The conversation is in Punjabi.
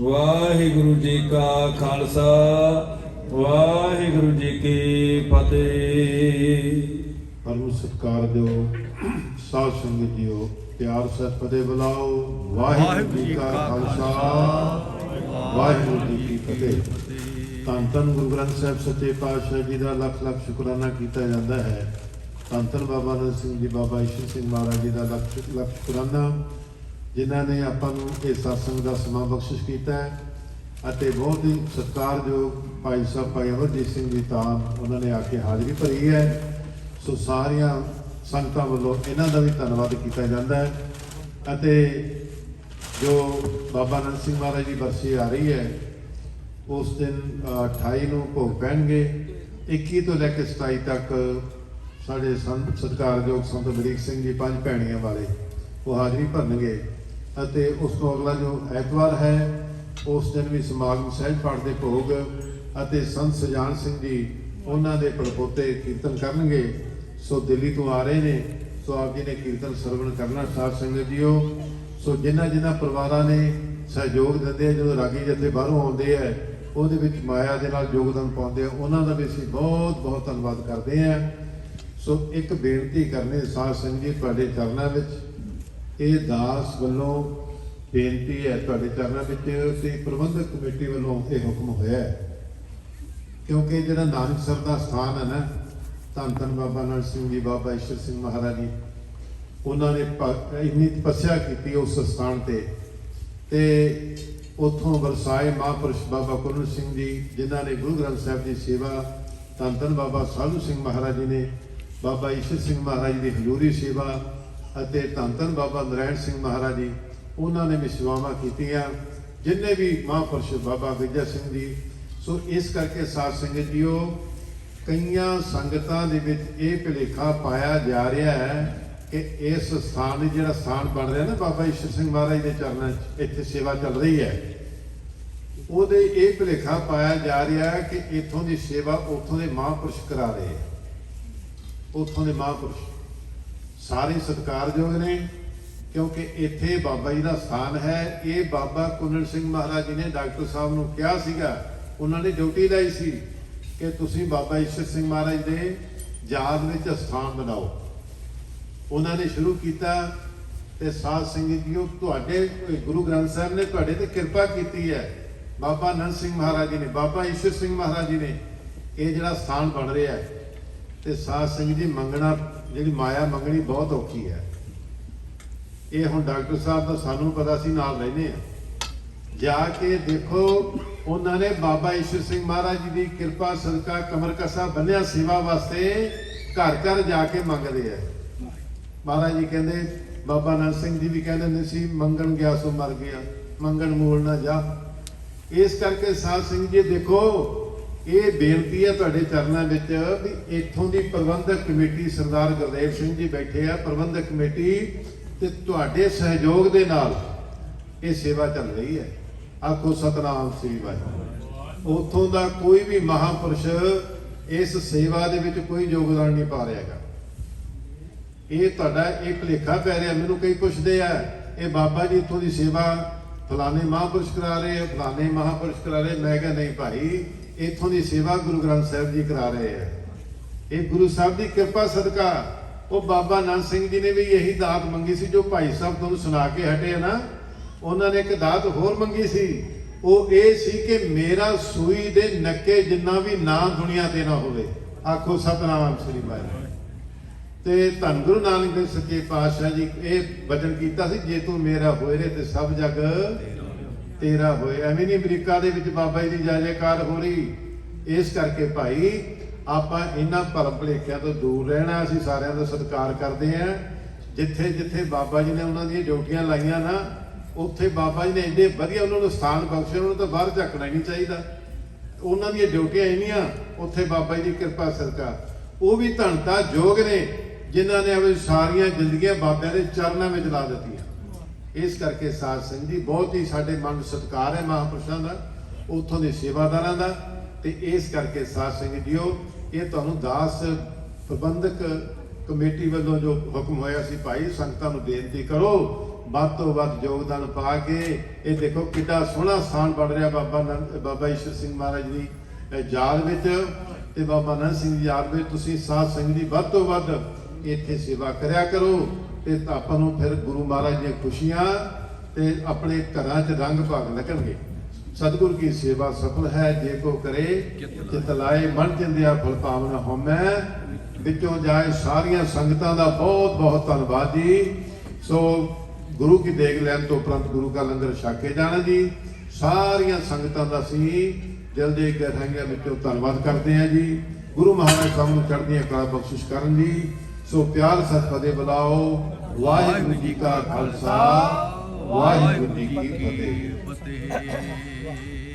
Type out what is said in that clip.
ਵਾਹਿਗੁਰੂ ਜੀ ਕਾ ਖਾਲਸਾ, ਵਾਹਿਗੁਰੂ ਜੀ ਕੀ ਫਤਿਹ। ਪਰਮ ਸਤਕਾਰ ਦਿਓ, ਸਾਧ ਸੰਗਤ ਜੀਓ, ਪਿਆਰ ਸਹਿਤ ਫਤਿਹ ਬੁਲਾਓ, ਵਾਹਿਗੁਰੂ ਜੀ ਕਾ ਖਾਲਸਾ, ਵਾਹਿਗੁਰੂ ਜੀ ਕੀ ਫਤਿਹ। ਧੰਨ ਧੰਨ ਗੁਰੂ ਗ੍ਰੰਥ ਸਾਹਿਬ ਸੱਚੇ ਪਾਤਸ਼ਾਹ ਜੀ ਦਾ ਲੱਖ ਲੱਖ ਸ਼ੁਕਰਾਨਾ ਕੀਤਾ ਜਾਂਦਾ ਹੈ। ਧੰਨ ਧੰਨ ਬਾਬਾ ਨੰਦ ਸਿੰਘ ਜੀ, ਬਾਬਾ ਈਸ਼ਰ ਸਿੰਘ ਮਹਾਰਾਜ ਜੀ ਦਾ ਲੱਖ ਲੱਖ ਸ਼ੁਕਰਾਨਾ। ਜਿਨ੍ਹਾਂ ਨੇ ਆਪਾਂ ਨੂੰ ਇਹ satsang ਦਾ ਸਮਾਂ ਬਖਸ਼ਿਸ਼ ਕੀਤਾ ਹੈ ਅਤੇ ਬਹੁਤ ਹੀ ਸਤਿਕਾਰਯੋਗ ਭਾਈ ਸਾਹਿਬ ਭਾਈ ਅਮਰਜੀਤ ਸਿੰਘ ਜੀ ਤਾਂ ਉਹਨਾਂ ਨੇ ਆ ਕੇ ਹਾਜ਼ਰੀ ਭਰੀ ਹੈ। ਸੋ ਸਾਰੀਆਂ ਸੰਗਤਾਂ ਵੱਲੋਂ ਇਹਨਾਂ ਦਾ ਵੀ ਧੰਨਵਾਦ ਕੀਤਾ ਜਾਂਦਾ ਹੈ। ਅਤੇ ਜੋ ਬਾਬਾ ਨੰਦ ਸਿੰਘ ਮਹਾਰਾਜ ਦੀ ਬਰਸੀ ਆ ਰਹੀ ਹੈ ਉਸ ਦਿਨ ਅ, 28 ਨੂੰ ਭੋਗ ਪੈਣਗੇ। 21 ਤੋਂ ਲੈ ਕੇ 27 ਤੱਕ ਸਾਡੇ ਸੰਤ ਸਤਿਕਾਰਯੋਗ ਸੰਤ ਬਰੀਕ ਸਿੰਘ ਜੀ ਪੰਜ ਭੈਣੀਆਂ ਵਾਲੇ ਉਹ ਹਾਜ਼ਰੀ ਭਰਨਗੇ। ਅਤੇ ਉਸ ਤੋਂ ਅਗਲਾ ਜੋ ਐਤਵਾਰ ਹੈ, ਉਸ ਦਿਨ ਵੀ ਸਮਾਗਮ ਸਹਿਜ ਪਾਠ ਦੇ ਭੋਗ ਅਤੇ ਸੰਤ ਸਜਾਨ ਸਿੰਘ ਜੀ ਉਹਨਾਂ ਦੇ ਪੜਪੋਤੇ ਕੀਰਤਨ ਕਰਨਗੇ। ਸੋ ਦਿੱਲੀ ਤੋਂ ਆ ਰਹੇ ਨੇ। ਸੋ ਆਪ ਜੀ ਨੇ ਕੀਰਤਨ ਸਰਵਣ ਕਰਨਾ ਸਾਧ ਸੰਗਤ ਜੀਓ। ਸੋ ਜਿਨ੍ਹਾਂ ਜਿਨ੍ਹਾਂ ਪਰਿਵਾਰਾਂ ਨੇ ਸਹਿਯੋਗ ਦਿੰਦੇ ਆ, ਜਦੋਂ ਰਾਗੀ ਜਥੇ ਬਾਹਰੋਂ ਆਉਂਦੇ ਆ, ਉਹਦੇ ਵਿੱਚ ਮਾਇਆ ਦੇ ਨਾਲ ਯੋਗਦਾਨ ਪਾਉਂਦੇ ਆ, ਉਹਨਾਂ ਦਾ ਵੀ ਅਸੀਂ ਬਹੁਤ ਬਹੁਤ ਧੰਨਵਾਦ ਕਰਦੇ ਆ। ਸੋ ਇੱਕ ਬੇਨਤੀ ਕਰਨੀ ਸਾਧ ਸੰਗਤ ਜੀ, ਤੁਹਾਡੇ ਚਰਨਾਂ ਵਿੱਚ ਇਹ ਦਾਸ ਵੱਲੋਂ ਬੇਨਤੀ ਹੈ, ਤੁਹਾਡੇ ਚਰਨਾਂ ਵਿੱਚ ਤੇ ਪ੍ਰਬੰਧਕ ਕਮੇਟੀ ਵੱਲੋਂ ਇਹ ਹੁਕਮ ਹੋਇਆ ਹੈ। ਕਿਉਂਕਿ ਜਿਹੜਾ ਨਾਨਕਸਰ ਦਾ ਸਥਾਨ ਹੈ ਨਾ, ਧੰਨ ਧੰਨ ਬਾਬਾ ਨਰਸਿੰਘ ਸਿੰਘ ਜੀ, ਬਾਬਾ ਈਸ਼ਰ ਸਿੰਘ ਮਹਾਰਾਜ ਜੀ, ਉਹਨਾਂ ਨੇ ਇੰਨੀ ਤਪੱਸਿਆ ਕੀਤੀ ਉਸ ਸਥਾਨ ਤੇ। ਤੇ ਉਥੋਂ ਵਰਸਾਏ ਮਹਾਂਪੁਰਸ਼ ਬਾਬਾ ਕੁਰਨ ਸਿੰਘ ਜੀ, ਜਿਨ੍ਹਾਂ ਨੇ ਗੁਰੂ ਗ੍ਰੰਥ ਸਾਹਿਬ ਦੀ ਸੇਵਾ, ਧੰਨ ਧੰਨ ਬਾਬਾ ਸਾਧੂ ਸਿੰਘ ਮਹਾਰਾਜ ਜੀ ਨੇ, ਬਾਬਾ ਈਸ਼ਰ ਸਿੰਘ ਮਹਾਰਾਜ ਦੀ ਹਜ਼ੂਰੀ ਸੇਵਾ ਅਤੇ ਧੰਨ ਧੰਨ ਬਾਬਾ ਨਰਾਇਣ ਸਿੰਘ ਮਹਾਰਾਜ ਜੀ, ਉਹਨਾਂ ਨੇ ਵੀ ਸੇਵਾਵਾਂ ਕੀਤੀਆਂ, ਜਿੰਨੇ ਵੀ ਮਹਾਂਪੁਰਸ਼ ਬਾਬਾ ਵਿਜੈ ਸਿੰਘ ਜੀ। ਸੋ ਇਸ ਕਰਕੇ ਸਾਧ ਸੰਗਤ ਜੀਓ, ਕਈਆਂ ਸੰਗਤਾਂ ਦੇ ਵਿੱਚ ਇਹ ਭੁਲੇਖਾ ਪਾਇਆ ਜਾ ਰਿਹਾ ਹੈ ਕਿ ਇਸ ਸਥਾਨ ਜਿਹੜਾ ਸਥਾਨ ਬਣ ਰਿਹਾ ਨਾ ਬਾਬਾ ਈਸ਼ਰ ਸਿੰਘ ਮਹਾਰਾਜ ਦੇ ਚਰਨਾਂ 'ਚ, ਇੱਥੇ ਸੇਵਾ ਚੱਲ ਰਹੀ ਹੈ। ਉਹਦੇ ਇਹ ਭੁਲੇਖਾ ਪਾਇਆ ਜਾ ਰਿਹਾ ਹੈ ਕਿ ਇੱਥੋਂ ਦੀ ਸੇਵਾ ਉੱਥੋਂ ਦੇ ਮਹਾਂਪੁਰਸ਼ ਕਰਾ ਰਹੇ ਹੈ। ਉੱਥੋਂ ਦੇ ਮਹਾਂਪੁਰਸ਼। ਸਾਰੇ ਸਤਿਕਾਰਯੋਗ ਨੇ, ਕਿਉਂਕਿ ਇੱਥੇ ਬਾਬਾ ਜੀ ਦਾ ਸਥਾਨ ਹੈ। ਇਹ ਬਾਬਾ ਕੁਨਨ ਸਿੰਘ ਮਹਾਰਾਜ ਜੀ ਨੇ ਡਾਕਟਰ ਸਾਹਿਬ ਨੂੰ ਕਿਹਾ ਸੀਗਾ, ਉਹਨਾਂ ਨੇ ਡਿਊਟੀ ਲਈ ਸੀ ਕਿ ਤੁਸੀਂ ਬਾਬਾ ਈਸ਼ਰ ਸਿੰਘ ਮਹਾਰਾਜ ਦੇ ਯਾਦ ਵਿੱਚ ਸਥਾਨ ਬਣਾਓ। ਉਹਨਾਂ ਨੇ ਸ਼ੁਰੂ ਕੀਤਾ ਤੇ ਸਾਧ ਸੰਗਤ ਜੀਓ ਤੁਹਾਡੇ, ਗੁਰੂ ਗ੍ਰੰਥ ਸਾਹਿਬ ਨੇ ਤੁਹਾਡੇ ਤੇ ਕਿਰਪਾ ਕੀਤੀ ਹੈ। ਬਾਬਾ ਨੰਦ ਸਿੰਘ ਮਹਾਰਾਜ ਜੀ ਨੇ, ਬਾਬਾ ਈਸ਼ਰ ਸਿੰਘ ਮਹਾਰਾਜ ਜੀ ਨੇ ਇਹ ਜਿਹੜਾ ਸਥਾਨ ਬਣ ਰਿਹਾ ਹੈ। ਤੇ ਸਾਧ ਸੰਗਤ ਜੀ ਮੰਗਣਾ, ਜਿਹੜੀ ਮਾਇਆ ਮੰਗਣੀ ਬਹੁਤ ਔਖੀ ਹੈ। ਇਹ ਹੁਣ ਡਾਕਟਰ ਸਾਹਿਬ ਦਾ ਸਾਨੂੰ ਪਤਾ ਸੀ, ਨਾਲ ਰਹਿੰਦੇ ਆ। ਜਾ ਕੇ ਦੇਖੋ, ਉਹਨਾਂ ਨੇ ਬਾਬਾ ਈਸ਼ਰ ਸਿੰਘ ਮਹਾਰਾਜ ਜੀ ਦੀ ਕਿਰਪਾ, ਸਦਕਾ, ਕਮਰ ਕਸਾ ਬੰਨਿਆ ਸੇਵਾ ਵਾਸਤੇ ਘਰ ਘਰ ਜਾ ਕੇ ਮੰਗਦੇ ਆ। ਮਹਾਰਾਜ ਜੀ ਕਹਿੰਦੇ, ਬਾਬਾ ਨਾਨਕ ਸਿੰਘ ਜੀ ਵੀ ਕਹਿੰਦੇ ਹੁੰਦੇ ਸੀ, ਮੰਗਣ ਗਿਆ ਸੋ ਮਰ ਗਿਆ, ਮੰਗਣ ਮੂਲ ਨਾ ਜਾ। ਇਸ ਕਰਕੇ ਸਾਧ ਸਿੰਘ ਜੀ ਦੇਖੋ ਇਹ ਬੇਨਤੀ ਹੈ ਤੁਹਾਡੇ ਚਰਨਾਂ ਵਿੱਚ ਵੀ ਇੱਥੋਂ ਦੀ ਪ੍ਰਬੰਧਕ ਕਮੇਟੀ ਸਰਦਾਰ ਗੁਰਦੇਵ ਸਿੰਘ ਜੀ ਬੈਠੇ ਆ, ਪ੍ਰਬੰਧਕ ਕਮੇਟੀ ਤੇ ਤੁਹਾਡੇ ਸਹਿਯੋਗ ਦੇ ਨਾਲ ਇਹ ਸੇਵਾ ਚੱਲ ਰਹੀ ਹੈ। ਆਖੋ ਸਤਨਾਮ ਸ੍ਰੀ ਵਾਹਿਗੁਰੂ। ਉਥੋਂ ਦਾ ਕੋਈ ਵੀ ਮਹਾਪੁਰਸ਼ ਇਸ ਸੇਵਾ ਦੇ ਵਿੱਚ ਕੋਈ ਯੋਗਦਾਨ ਨਹੀਂ ਪਾ ਰਿਹਾਗਾ ਇਹ ਤੁਹਾਡਾ ਇਹ ਭੁਲੇਖਾ ਪੈ ਰਿਹਾ, ਮੈਨੂੰ ਕਈ ਪੁੱਛਦੇ ਆ, ਇਹ ਬਾਬਾ ਜੀ ਇੱਥੋਂ ਦੀ ਸੇਵਾ ਫਲਾਣੇ ਮਹਾਪੁਰਸ਼ ਕਰਾ ਰਹੇ ਆ, ਫਲਾਣੇ ਮਹਾਪੁਰਸ਼ ਕਰਾ ਰਹੇ ਮੈਂ ਕਿਹਾ, ਨਹੀਂ ਭਾਈ ਇੱਥੋਂ ਦੀ ਸੇਵਾ ਗੁਰੂ ਗ੍ਰੰਥ ਸਾਹਿਬ ਜੀ ਕਰਾ ਰਹੇ ਆ ਇਹ ਗੁਰੂ ਸਾਹਿਬ ਦੀ ਕਿਰਪਾ ਸਦਕਾ ਉਹ ਬਾਬਾ ਨਾਨਕ ਸਿੰਘ ਜੀ ਨੇ ਵੀ ਇਹੀ ਦਾਤ ਮੰਗੀ ਸੀ ਜੋ ਭਾਈ ਸਾਹਿਬ ਤੁਹਾਨੂੰ ਸੁਣਾ ਕੇ ਹਟੇ ਨਾ। ਉਹਨਾਂ ਨੇ ਇੱਕ ਦਾਤ ਹੋਰ ਮੰਗੀ ਸੀ। ਉਹ ਇਹ ਸੀ ਕਿ ਮੇਰਾ ਸੂਈ ਦੇ ਨੱਕੇ ਜਿੰਨਾ ਵੀ ਨਾਂ ਦੁਨੀਆ ਤੇ ਨਾ ਹੋਵੇ। ਆਖੋ ਸਤਨਾਮ ਸ੍ਰੀ ਵਾਹਿਗੁਰੂ। ਤੇ ਧੰਨ ਗੁਰੂ ਨਾਨਕ ਦੇਵ ਸੱਚੇ ਪਾਤਸ਼ਾਹ ਜੀ ਇਹ ਵਚਨ ਕੀਤਾ ਸੀ, ਜੇ ਤੂੰ ਮੇਰਾ ਹੋਏ ਰੇ ਤੇ ਸਭ ਜਗ ਤੇਰਾ ਹੋਏ। ਐਵੇਂ ਨਹੀਂ ਅਮਰੀਕਾ ਦੇ ਵਿੱਚ ਬਾਬਾ ਜੀ ਦੀ ਜੈ ਜੈਕਾਰ ਹੋ ਰਹੀ। ਇਸ ਕਰਕੇ ਭਾਈ, ਆਪਾਂ ਇਹਨਾਂ ਭਰਮ ਭੁਲੇਖਿਆਂ ਤੋਂ ਦੂਰ ਰਹਿਣਾ, ਅਸੀਂ ਸਾਰਿਆਂ ਦਾ ਸਤਿਕਾਰ ਕਰਦੇ ਆਂ ਜਿੱਥੇ ਜਿੱਥੇ ਬਾਬਾ ਜੀ ਨੇ ਉਹਨਾਂ ਦੀਆਂ ਡਿਊਟੀਆਂ ਲਾਈਆਂ ਨਾ, ਉੱਥੇ ਬਾਬਾ ਜੀ ਨੇ ਇੰਨੇ ਵਧੀਆ ਉਹਨਾਂ ਨੂੰ ਸਥਾਨ ਬਖਸ਼ੇ ਉਹਨਾਂ ਨੂੰ ਤਾਂ ਬਾਹਰ ਝੱਕਣਾ ਹੀ ਨਹੀਂ ਚਾਹੀਦਾ। ਉਹਨਾਂ ਦੀਆਂ ਡਿਊਟੀਆਂ ਇੰਨੀਆਂ, ਉੱਥੇ ਬਾਬਾ ਜੀ ਦੀ ਕਿਰਪਾ ਸਰਕਾਰ ਉਹ ਵੀ ਧੰਨਤਾ ਯੋਗ ਨੇ, ਜਿਨ੍ਹਾਂ ਨੇ ਆਪਣੀ ਸਾਰੀਆਂ ਜ਼ਿੰਦਗੀਆਂ ਬਾਬਿਆਂ ਦੇ ਚਰਨਾਂ ਵਿੱਚ ਲਾ ਦਿੱਤੀਆਂ। ਇਸ ਕਰਕੇ ਸਾਧ ਸਿੰਘ ਜੀ, ਬਹੁਤ ਹੀ ਸਾਡੇ ਮਨ ਨੂੰ ਸਤਿਕਾਰ ਹੈ ਮਹਾਂਪੁਰਸ਼ਾਂ ਦਾ, ਉੱਥੋਂ ਦੇ ਸੇਵਾਦਾਰਾਂ ਦਾ ਤੇ ਇਸ ਕਰਕੇ ਸਾਧ ਸਿੰਘ ਜੀਓ, ਇਹ ਤੁਹਾਨੂੰ ਦਾਸ ਪ੍ਰਬੰਧਕ ਕਮੇਟੀ ਵੱਲੋਂ ਜੋ ਹੁਕਮ ਹੋਇਆ ਸੀ, ਭਾਈ ਸੰਗਤਾਂ ਨੂੰ ਬੇਨਤੀ ਕਰੋ, ਵੱਧ ਤੋਂ ਵੱਧ ਯੋਗਦਾਨ ਪਾ ਕੇ, ਇਹ ਦੇਖੋ ਕਿੱਡਾ ਸੋਹਣਾ ਸਥਾਨ ਬਣ ਰਿਹਾ ਬਾਬਾ ਨੰਦ, ਬਾਬਾ ਈਸ਼ਰ ਸਿੰਘ ਮਹਾਰਾਜ ਦੀ ਯਾਦ ਵਿੱਚ ਤੇ ਬਾਬਾ ਨੰਦ ਸਿੰਘ ਦੀ ਯਾਦ ਵਿੱਚ ਤੁਸੀਂ ਸਾਧ ਸੰਗਤ ਦੀ ਵੱਧ ਤੋਂ ਵੱਧ ਇੱਥੇ ਸੇਵਾ ਕਰਿਆ ਕਰੋ। ਤੇ ਆਪਾਂ ਨੂੰ ਫਿਰ ਗੁਰੂ ਮਹਾਰਾਜ ਦੀਆਂ ਖੁਸ਼ੀਆਂ ਤੇ ਆਪਣੇ ਘਰਾਂ 'ਚ ਰੰਗ ਭਾਗ ਲੱਗਣਗੇ। ਸਤਿਗੁਰ ਕੀ ਸੇਵਾ ਸਫਲ ਹੈ, ਜੇ ਕੋ ਕਰੇ, ਚਿਤ ਲਾਏ, ਮਨ ਚਿੰਦਿਆ ਫਲ ਪਾਵਨ ਹੋਮੈ ਵਿੱਚੋਂ ਜਾਏ ਸਾਰੀਆਂ ਸੰਗਤਾਂ ਦਾ ਬਹੁਤ ਬਹੁਤ ਧੰਨਵਾਦ ਜੀ। ਸੋ ਗੁਰੂ ਕੀ ਦੇਖ ਲੈਣ ਤੋਂ ਉਪਰੰਤ ਗੁਰੂ ਕਾ ਲੰਗਰ ਛਕੇ ਜਾਣਾ ਜੀ। ਸਾਰੀਆਂ ਸੰਗਤਾਂ ਦਾ ਅਸੀਂ ਦਿਲ ਦੇ ਗਹਿਰਾਈਆਂ ਵਿੱਚੋਂ ਧੰਨਵਾਦ ਕਰਦੇ ਹਾਂ ਜੀ। ਗੁਰੂ ਮਹਾਰਾਜ ਸਭ ਨੂੰ ਚੜ੍ਹਦੀਆਂ ਕਲਾ ਬਖਸ਼ਿਸ਼ ਕਰਨ ਜੀ। ਸੋ ਪਿਆਰ ਸਤ ਫਤਿਹ ਬੁਲਾਓ। ਵਾਹਿਗੁਰੂ ਜੀ ਕਾ ਖਾਲਸਾ ਵਾਹਿਗੁਰੂ ਜੀ ਕੀ ਫਤਿਹ ਫਤਿਹ।